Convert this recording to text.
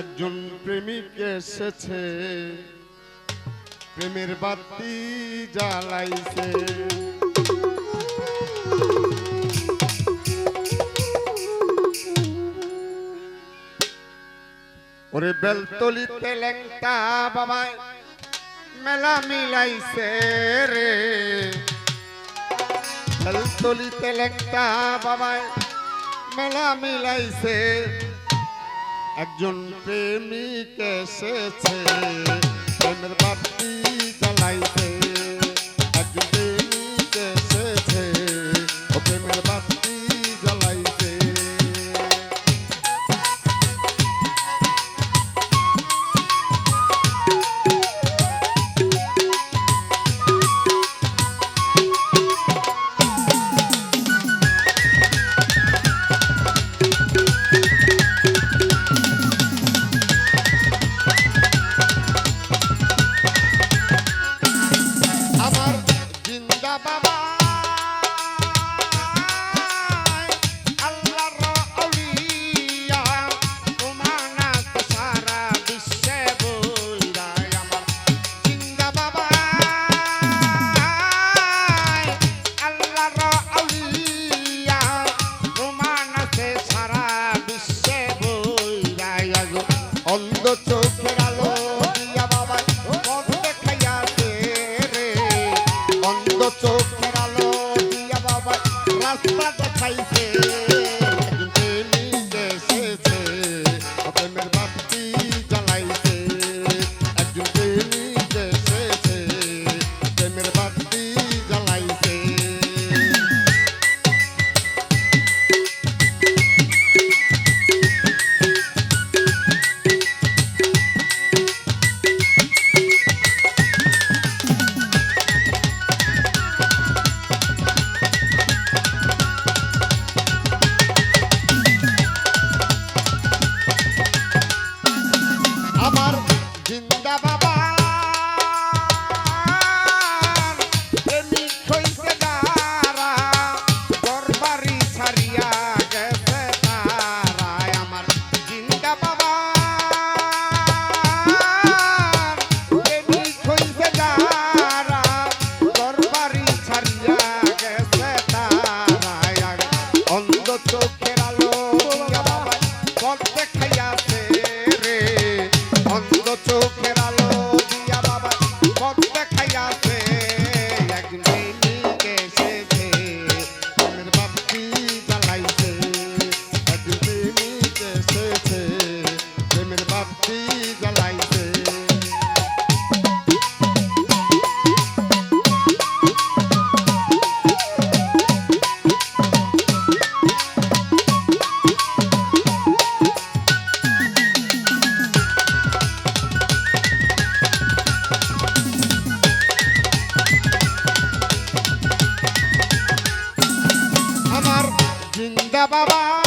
একজন প্রেমিক এসেছে। প্রেমের বাতি জ্বালাইছে। ওরে বেলতলিতে লেংটা বাবায়, মেলা মিলাইছে রে। বেলতলি লেংটা বাবায়, মেলা মিলাইছে। একজন প্রেমিক এসেছে। প্রেমের বাপি চোখ baba